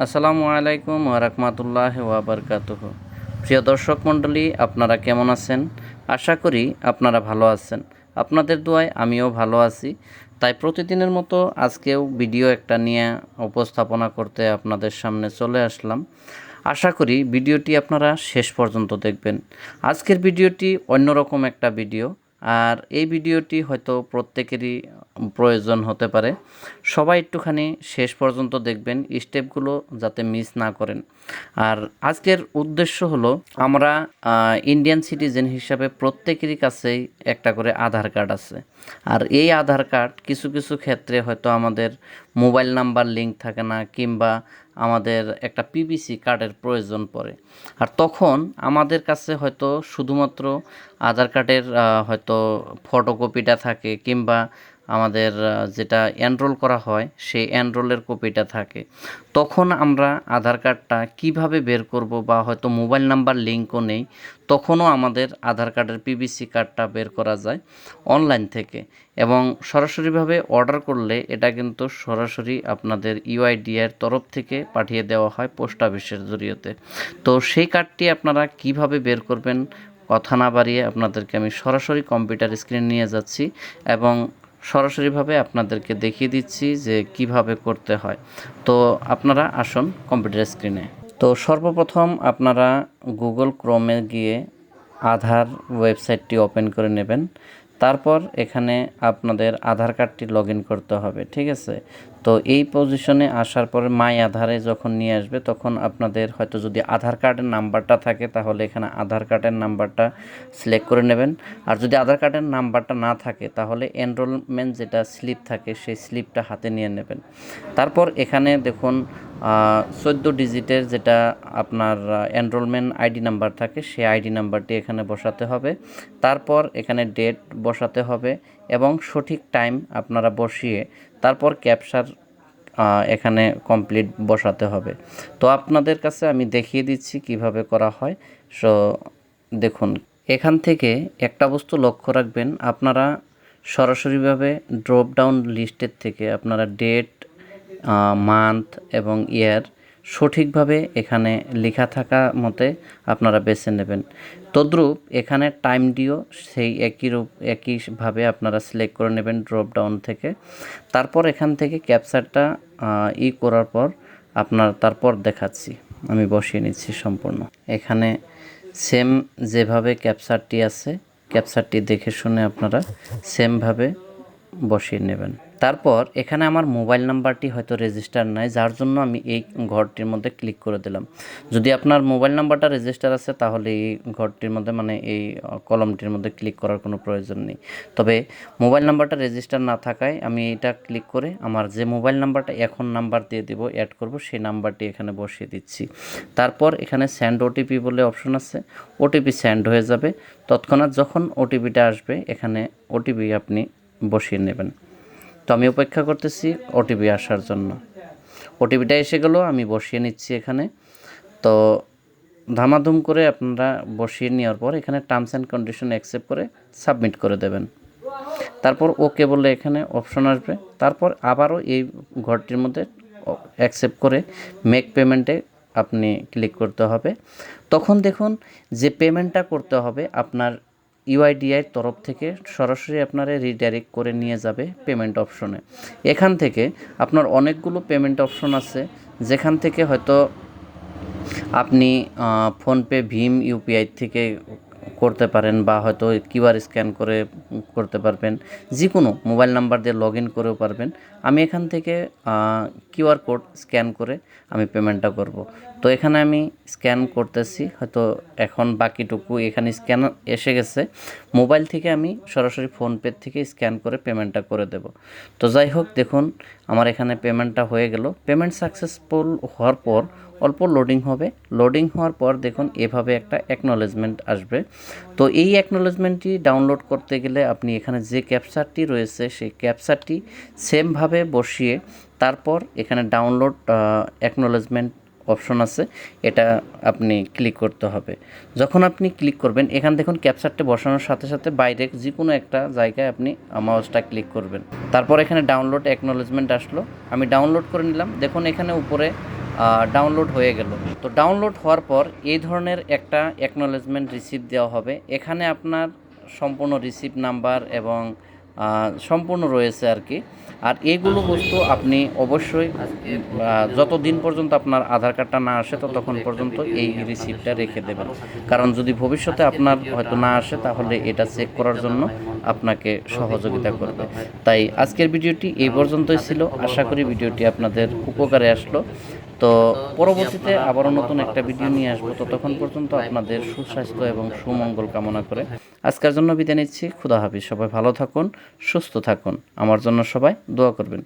আসসালামু আলাইকুম ওরহমতুল্লাহ ওয়াবারকাতুহ প্রিয় দর্শক মণ্ডলী, আপনারা কেমন আছেন? আশা করি আপনারা ভালো আছেন। আপনাদের দোয়ায় আমিও ভালো আছি। তাই প্রতিদিনের মতো আজকেও ভিডিও একটা নিয়ে উপস্থাপনা করতে আপনাদের সামনে চলে আসলাম। আশা করি ভিডিওটি আপনারা শেষ পর্যন্ত দেখবেন। আজকের ভিডিওটি অন্যরকম একটা ভিডিও। আর এই ভিডিওটি হয়তো প্রত্যেকেরই প্রয়োজন হতে পারে। সবাই একটুখানি শেষ পর্যন্ত দেখবেন স্টেপগুলো যাতে মিস না করেন। আর আজকের উদ্দেশ্য হলো, আমরা ইন্ডিয়ান সিটিজেন হিসাবে প্রত্যেকেরই কাছেই একটা করে আধার কার্ড আছে। আর এই আধার কার্ড কিছু কিছু ক্ষেত্রে হয়তো আমাদের মোবাইল নাম্বার লিঙ্ক থাকে না, কিংবা আমাদের একটা পিবিসি কার্ডের প্রয়োজন পড়ে। আর তখন আমাদের কাছে হয়তো শুধুমাত্র আধার কার্ডের হয়তো ফটোকপিটা থাকে কিংবা আমাদের যেটা এনরোল করা হয়, সেই এনরোলের কপিটা থাকে। তখন আমরা আধার কার্ডটা কীভাবে বের করব বা হয়তো মোবাইল নাম্বার লিঙ্কও নেই, তখনও আমাদের আধার কার্ডের পিবিসি কার্ডটা বের করা যায় অনলাইন থেকে। এবং সরাসরিভাবে অর্ডার করলে এটা কিন্তু সরাসরি আপনাদের ইউআইডিআর তরফ থেকে পাঠিয়ে দেওয়া হয় পোস্ট অফিসের জরিয়তে। তো সেই কার্ডটি আপনারা কীভাবে বের করবেন, কথা না বাড়িয়ে আপনাদেরকে আমি সরাসরি কম্পিউটার স্ক্রিন নিয়ে যাচ্ছি। এবং সরাসরিভাবে আপনাদেরকে দেখিয়ে দিচ্ছি যে কীভাবে করতে হয়। তো আপনারা আসুন কম্পিউটার স্ক্রিনে। তো সর্বপ্রথম আপনারা গুগল ক্রোমে গিয়ে আধার ওয়েবসাইটটি ওপেন করে নেবেন। তারপর এখানে আপনাদের আধার কার্ডটি লগ করতে হবে, ঠিক আছে? তো এই পজিশনে আসার পরে মাই আধারে যখন নিয়ে আসবে, তখন আপনাদের হয়তো যদি আধার কার্ডের নাম্বারটা থাকে, তাহলে এখানে আধার কার্ডের নাম্বারটা সিলেক্ট করে নেবেন। আর যদি আধার কার্ডের নাম্বারটা না থাকে, তাহলে এনরোলমেন্ট যেটা স্লিপ থাকে, সেই স্লিপটা হাতে নিয়ে নেবেন। তারপর এখানে দেখুন চোদ্দ ডিজিটের যেটা আপনার এনরোলমেন্ট আইডি নাম্বার থাকে, সেই আইডি নাম্বারটি এখানে বসাতে হবে। তারপর এখানে ডেট বসাতে হবে এবং সঠিক টাইম আপনারা বসিয়ে, তারপর ক্যাপচার এখানে কমপ্লিট বসাতে হবে। তো আপনাদের কাছে আমি দেখিয়ে দিচ্ছি কীভাবে করা হয়। সো দেখুন, এখান থেকে একটা বস্তু লক্ষ্য রাখবেন। আপনারা সরাসরিভাবে ড্রপ ডাউন লিস্টের থেকে আপনারা ডেট মান্থ এবং ইয়ার সঠিকভাবে এখানে লেখা থাকা মতে আপনারা বেছে নেবেন। তদ্রূপ এখানে টাইম দিও সেই একই রূপ একইভাবে আপনারা সিলেক্ট করে নেবেন ড্রপ ডাউন থেকে। তারপর এখান থেকে ক্যাপচারটা ই করার পর আপনার তারপর দেখাচ্ছি। আমি বসিয়ে নিচ্ছি সম্পূর্ণ। এখানে সেম যেভাবে ক্যাপচারটি আছে ক্যাপচারটি দেখে শুনে আপনারা সেমভাবে বসিয়ে নেবেন। তারপর এখানে আমার মোবাইল নাম্বারটি হয়তো রেজিস্টার নাই, যার জন্য আমি এই ঘরটির মধ্যে ক্লিক করে দিলাম। যদি আপনার মোবাইল নাম্বারটা রেজিস্টার আছে, তাহলে এই ঘরটির মধ্যে মানে এই কলমটির মধ্যে ক্লিক করার কোনো প্রয়োজন নেই। তবে মোবাইল নাম্বারটা রেজিস্টার না থাকায় আমি এটা ক্লিক করে আমার যে মোবাইল নাম্বারটা এখন নাম্বার দিয়ে দেবো অ্যাড করব, সেই নাম্বারটি এখানে বসিয়ে দিচ্ছি। তারপর এখানে স্যান্ড ওটিপি বলে অপশন আছে। ওটিপি স্যান্ড হয়ে যাবে। তৎক্ষণাৎ যখন ওটিপিটা আসবে, এখানে ওটিপি আপনি বসিয়ে নেবেন। তো আমি অপেক্ষা করতেছি ওটিপি আসার জন্য। ওটিপিটা এসে গেলো, আমি বসিয়ে নিচ্ছি এখানে। তো ধামাধুম করে আপনারা বসিয়ে নেওয়ার পর এখানে টার্মস অ্যান্ড কন্ডিশন অ্যাকসেপ্ট করে সাবমিট করে দেবেন। তারপর ওকে বললে এখানে অপশন আসবে। তারপর আবারও এই ঘরটির মধ্যে অ্যাকসেপ্ট করে মেক পেমেন্টে আপনি ক্লিক করতে হবে। তখন দেখুন যে পেমেন্টটা করতে হবে আপনার ইউআইডিআইয়ের তরফ থেকে সরাসরি আপনারা রিডাইরেক্ট করে নিয়ে যাবে পেমেন্ট অপশনে এখান থেকে আপনার অনেকগুলো পেমেন্ট অপশন আছে, যেখান থেকে হয়তো আপনি ফোনপে ভিম, ইউপিআই থেকে করতে পারেন বা হয়তো কিউআর স্ক্যান করে করতে পারবেন। যে কোনো মোবাইল নাম্বার দিয়ে লগ ইন করেও পারবেন। আমি এখান থেকে কিউআর কোড স্ক্যান করে আমি পেমেন্টটা করব। তো এখানে আমি স্ক্যান করতেছি, হয়তো এখন বাকিটুকু এখানে স্ক্যান এসে গেছে। মোবাইল থেকে আমি সরাসরি ফোনপে থেকে স্ক্যান করে পেমেন্টটা করে দেব। তো যাই হোক, দেখুন, আমার এখানে পেমেন্টটা হয়ে গেল। পেমেন্ট সাকসেসফুল হওয়ার পর, অল্প লোডিং হবে। লোডিং হওয়ার পর, দেখুন, এভাবে একটা অ্যাকনোলেজমেন্ট আসবে। তো এই অ্যাকনোলেজমেন্টটি ডাউনলোড করতে গেলে আপনি এখানে যে ক্যাপচারটি রয়েছে, সেই ক্যাপচারটি সেমভাবে বসিয়ে তারপর এখানে ডাউনলোড অ্যাকনোলেজমেন্ট অপশন আছে, এটা আপনি ক্লিক করতে হবে। যখন আপনি ক্লিক করবেন, এখান দেখুন ক্যাপচারটি বসানোর সাথে সাথে বাইরে যে কোনো একটা জায়গায় আপনি মাউসটা ক্লিক করবেন। তারপর এখানে ডাউনলোড অ্যাকনোলেজমেন্ট আসলো। আমি ডাউনলোড করে নিলাম। দেখুন এখানে উপরে ডাউনলোড হয়ে গেল। তো ডাউনলোড হওয়ার পর এই ধরনের একটা অ্যাকনোলেজমেন্ট রিসিপ্ট দেওয়া হবে। এখানে আপনার সম্পূর্ণ রিসিপ্ট নাম্বার এবং সম্পূর্ণ রয়েছে আর কি। আর এইগুলো বস্তু আপনি অবশ্যই যতদিন পর্যন্ত আপনার আধার কার্ডটা না আসে ততক্ষণ পর্যন্ত এই রিসিপ্টটা রেখে দেবেন। কারণ যদি ভবিষ্যতে আপনার হয়তো না আসে তাহলে এটা চেক করার জন্য আপনাকে সহযোগিতা করবে। তাই আজকের ভিডিওটি এই পর্যন্তই ছিল। আশা করি ভিডিওটি আপনাদের উপকারে আসলো। তো পরবর্তীতে আবারও নতুন একটা ভিডিও নিয়ে আসব। ততক্ষণ পর্যন্ত আপনাদের সুস্বাস্থ্য এবং সুমঙ্গল কামনা করে আজকের জন্য বিদায় নিচ্ছি। খুদা হাফিজ। সবাই ভালো থাকুন, সুস্থ থাকুন। আমার জন্য সবাই দোয়া করবেন।